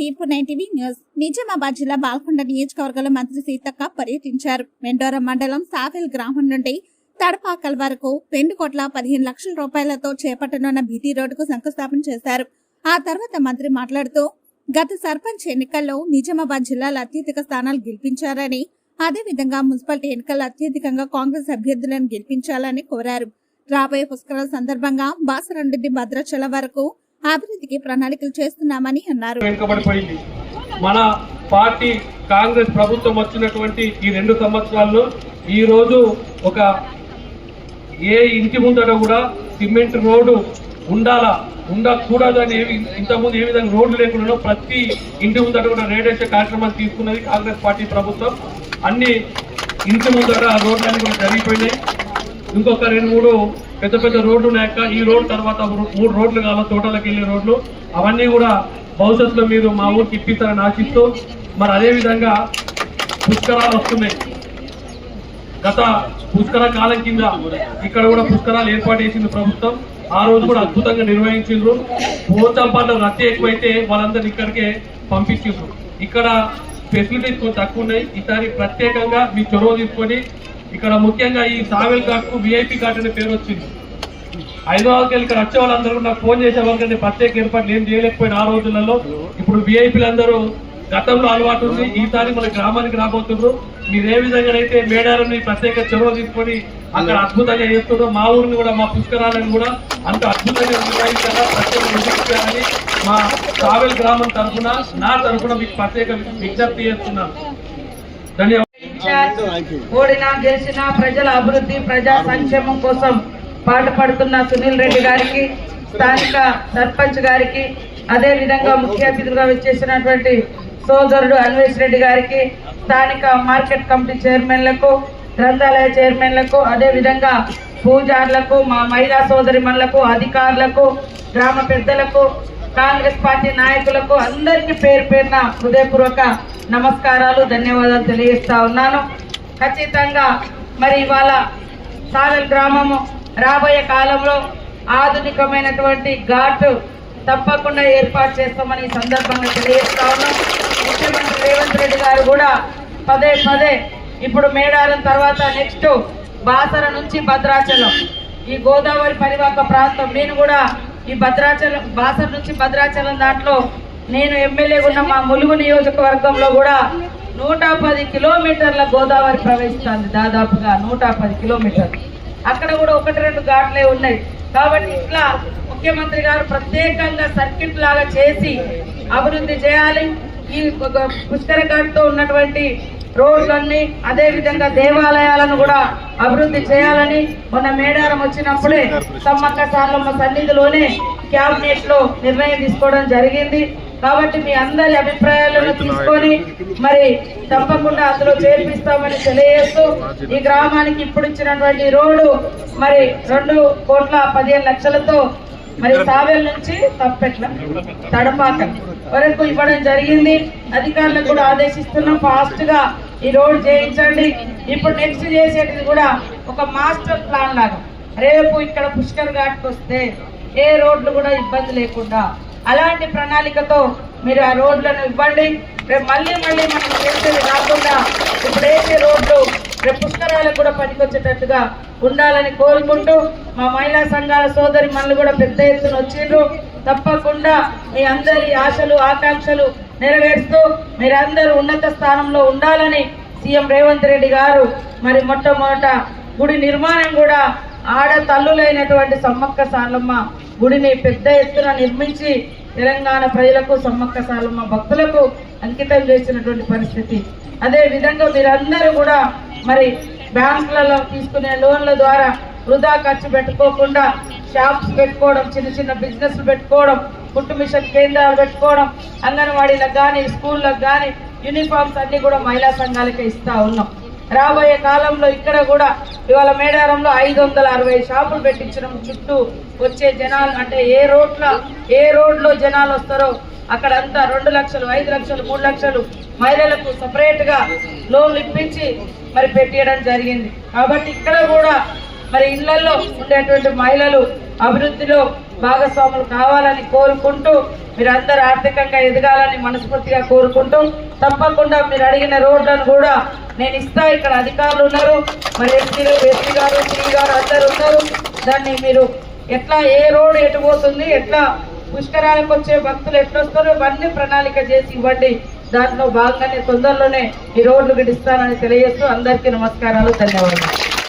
తీర్పు nine TV news. Nizamabad జిల్లా బాల్కొండ నియోజకవర్గంలో మంత్రి సీతక్క పర్యటించారు. మెండోరం మండలం సాఫెల్ గ్రామం నుండి తడపాకల్ వరకు రెండు కోట్ల పదిహేను లక్షల రూపాయలతో చేపట్టనున్న బీటీ రోడ్డుకు శంకుస్థాపన చేశారు. ఆ తర్వాత మంత్రి మాట్లాడుతూ గత సర్పంచ్ ఎన్నికల్లో నిజామాబాద్ జిల్లాలో అత్యధిక స్థానాలు గెలిపించారని అదేవిధంగా మున్సిపాలిటీ ఎన్నికల్లో అత్యధికంగా కాంగ్రెస్ అభ్యర్థులను గెలిపించాలని కోరారు. రాబోయే పుష్కరాల సందర్భంగా బాసరంరెడ్డి భద్రాచలం వరకు అభివృద్ధికి ప్రణాళికలు చేస్తున్నామని అన్నారు. మన పార్టీ కాంగ్రెస్ ప్రభుత్వం వచ్చినటువంటి ఈ రెండు సంవత్సరాల్లో ఈ రోజు ఒక ఏ ఇంటి ముందట కూడా సిమెంట్ రోడ్డు ఉండాలా ఉండకూడదని ఏమి ఇంతకుముందు ఏ విధంగా రోడ్లు లేకుండా ప్రతి ఇంటి ముందట కూడా రేడేసే కార్యక్రమాలు తీసుకున్నది కాంగ్రెస్ పార్టీ ప్రభుత్వం. అన్ని ఇంటి ముందట ఆ రోడ్లన్నీ కూడా జరిగిపోయినాయి. ఇంకొక రెండు మూడు పెద్ద పెద్ద రోడ్లు ఉన్నాక ఈ రోడ్ తర్వాత మూడు రోడ్లు కావాలి తోటలకు వెళ్ళే రోడ్లు. అవన్నీ కూడా భవిష్యత్తులో మీరు మా ఊరికి ఇప్పిస్తారని ఆశిస్తూ మరి అదే విధంగా పుష్కరాలు వస్తున్నాయి. గత పుష్కర కాలం కింద ఇక్కడ కూడా పుష్కరాలు ఏర్పాటు చేసింది ప్రభుత్వం. ఆ రోజు కూడా అద్భుతంగా నిర్వహించిండ్రు. పోచంపాట రద్దీ ఎక్కువైతే వాళ్ళందరినీ ఇక్కడికే పంపించిండ్రు. ఇక్కడ ఫెసిలిటీస్ కొంచెం తక్కువ ఉన్నాయి. ఈసారి ప్రత్యేకంగా మీ చొరవ తీసుకొని ఇక్కడ ముఖ్యంగా ఈ సావెల్ ఘాట్కు విఐపి ఘాట్ అనే పేరు వచ్చింది. హైదరాబాద్కి ఇక్కడ వచ్చే వాళ్ళందరూ కూడా నాకు ఫోన్ చేసే వాళ్ళకంటే ప్రత్యేక ఏర్పాట్లు ఏం చేయలేకపోయిన ఆ రోజులలో. ఇప్పుడు విఐపీలు అందరూ గతంలో అలవాటు ఉంది. ఈసారి మన గ్రామానికి రాబోతున్నారు. మీరు ఏ విధంగా అయితే మేడారాన్ని ప్రత్యేక చొరవ తీసుకొని అక్కడ అద్భుతంగా చేస్తున్నారో మా ఊరిని కూడా మా పుష్కరాలను కూడా అంత అద్భుతంగా నిర్వహించాలా ప్రత్యేక మా కావెల్ గ్రామం తరఫున నా తరఫున మీకు ప్రత్యేక విజ్ఞప్తి చేస్తున్నాను. ధన్యవాదాలు. ఇన్ఛార్జ్ ఓడినా గెలిచిన ప్రజల అభివృద్ధి ప్రజా సంక్షేమం కోసం పాటుపడుతున్న సునీల్ రెడ్డి గారికి స్థానిక సర్పంచ్ గారికి అదే విధంగా ముఖ్య అతిథులుగా వచ్చేసినటువంటి సోదరుడు అన్వేష్ రెడ్డి గారికి స్థానిక మార్కెట్ కమిటీ చైర్మన్లకు గ్రంథాలయ చైర్మన్లకు అదే విధంగా పూజార్లకు మా మహిళా సోదరిమణులకు అధికారులకు గ్రామ పెద్దలకు కాంగ్రెస్ పార్టీ నాయకులకు అందరికీ పేరు పేరున హృదయపూర్వక నమస్కారాలు ధన్యవాదాలు తెలియజేస్తా ఉన్నాను. ఖచ్చితంగా మరి ఇవాళ సాగల్ గ్రామము రాబోయే కాలంలో ఆధునికమైనటువంటి ఘాటు తప్పకుండా ఏర్పాటు చేస్తామని ఈ సందర్భంగా తెలియజేస్తా ఉన్నాం. ముఖ్యమంత్రి రేవంత్ రెడ్డి గారు కూడా పదే పదే ఇప్పుడు మేడారం తర్వాత నెక్స్ట్ బాసర నుంచి భద్రాచలం ఈ గోదావరి పరివాహక ప్రాంతం నేను కూడా ఈ భద్రాచలం బాసర్ నుంచి భద్రాచలం దాంట్లో నేను ఎమ్మెల్యే ఉన్న మా ములుగు నియోజకవర్గంలో కూడా నూట పది కిలోమీటర్ల గోదావరి ప్రవేశిస్తుంది దాదాపుగా నూట పది కిలోమీటర్లు. అక్కడ కూడా ఒకటి రెండు ఘాట్లే ఉన్నాయి. కాబట్టి ఇట్లా ముఖ్యమంత్రి గారు ప్రత్యేకంగా సర్కిట్ లాగా చేసి అభివృద్ధి చేయాలి. ఈ ఒక పుష్కర ఘాట్తో ఉన్నటువంటి రోడ్లన్నీ అదే విధంగా దేవాలయాలను కూడా అభివృద్ధి చేయాలని మొన్న మేడారం వచ్చినప్పుడే సమ్మక్క సార్లమ్మ సన్నిధిలోనే క్యాబినెట్లో నిర్ణయం తీసుకోవడం జరిగింది. కాబట్టి మీ అందరి అభిప్రాయాలను తీసుకొని మరి తప్పకుండా అందులో చేర్పిస్తామని తెలియజేస్తూ ఈ గ్రామానికి ఇప్పుడు ఇచ్చినటువంటి రోడ్డు మరి రెండు కోట్ల పదిహేను లక్షలతో మరి సావెల్ నుంచి తప్పెట్ల తడపాక వరకు ఇవ్వడం జరిగింది. అధికారులకు కూడా ఆదేశిస్తున్నాం. ఫాస్ట్గా ఈ రోడ్ చేయించండి. ఇప్పుడు నెక్స్ట్ చేసేది కూడా ఒక మాస్టర్ ప్లాన్ లాగా. రేపు ఇక్కడ పుష్కర్ ఘాట్కి వస్తే ఏ రోడ్లు కూడా ఇబ్బంది లేకుండా అలాంటి ప్రణాళికతో మీరు ఆ రోడ్లను ఇవ్వండి. రేపు మళ్ళీ మళ్ళీ మనం చేసేది కాకుండా ఇప్పుడు వేసే రోడ్లు రేపు పుష్కరాలకు కూడా పనికొచ్చేటట్టుగా ఉండాలని కోరుకుంటూ మా మహిళా సంఘాల సోదరి మనలు కూడా పెద్ద ఎత్తున వచ్చిండ్రు. తప్పకుండా మీ అందరి ఆశలు ఆకాంక్షలు నెరవేరుస్తూ మీరందరూ ఉన్నత స్థానంలో ఉండాలని సీఎం రేవంత్ రెడ్డి గారు మరి మొట్టమొదట గుడి నిర్మాణం కూడా ఆడ తల్లులైనటువంటి సమ్మక్క సార్లమ్మ గుడిని పెద్ద ఎత్తున నిర్మించి తెలంగాణ ప్రజలకు సమ్మక్క సార్లమ్మ భక్తులకు అంకితం చేసినటువంటి పరిస్థితి. అదే విధంగా మీరందరూ కూడా మరి బ్యాంకులలో తీసుకునే లోన్ల ద్వారా వృధా ఖర్చు పెట్టుకోకుండా షాప్స్ పెట్టుకోవడం చిన్న చిన్న బిజినెస్లు పెట్టుకోవడం కుట్టు మిషన్ కేంద్రాలు పెట్టుకోవడం అంగన్వాడీలకు కానీ స్కూళ్ళకు కానీ యూనిఫామ్స్ అన్ని కూడా మహిళా సంఘాలకే ఇస్తా ఉన్నాం. రాబోయే కాలంలో ఇక్కడ కూడా ఇవాళ మేడారంలో ఐదు వందల అరవై షాపులు పెట్టించడం చుట్టూ వచ్చే జనాలు అంటే ఏ రోడ్ల ఏ రోడ్లో జనాలు వస్తారో అక్కడంతా రెండు లక్షలు ఐదు లక్షలు మూడు లక్షలు మహిళలకు సపరేట్గా లోన్లు ఇప్పించి మరి పెట్టేయడం జరిగింది. కాబట్టి ఇక్కడ కూడా మరి ఇళ్ళలో ఉండేటువంటి మహిళలు అభివృద్ధిలో భాగస్వాములు కావాలని కోరుకుంటూ మీరందరూ ఆర్థికంగా ఎదగాలని మనస్ఫూర్తిగా కోరుకుంటూ తప్పకుండా మీరు అడిగిన రోడ్లను కూడా నేను ఇస్తా. ఇక్కడ అధికారులు ఉన్నారు. మరి ఎస్పీలు ఎస్పీ గారు శ్రీ గారు అందరు ఉన్నారు. దాన్ని మీరు ఎట్లా ఏ రోడ్ ఎటు పోతుంది ఎట్లా పుష్కరాలకు వచ్చే భక్తులు ఎట్లొస్తారో ఇవన్నీ ప్రణాళిక చేసి ఇవ్వండి. దాంట్లో భాగంగానే తొందరలోనే ఈ రోడ్లు గడిస్తానని తెలియజేస్తూ అందరికీ నమస్కారాలు ధన్యవాదాలు.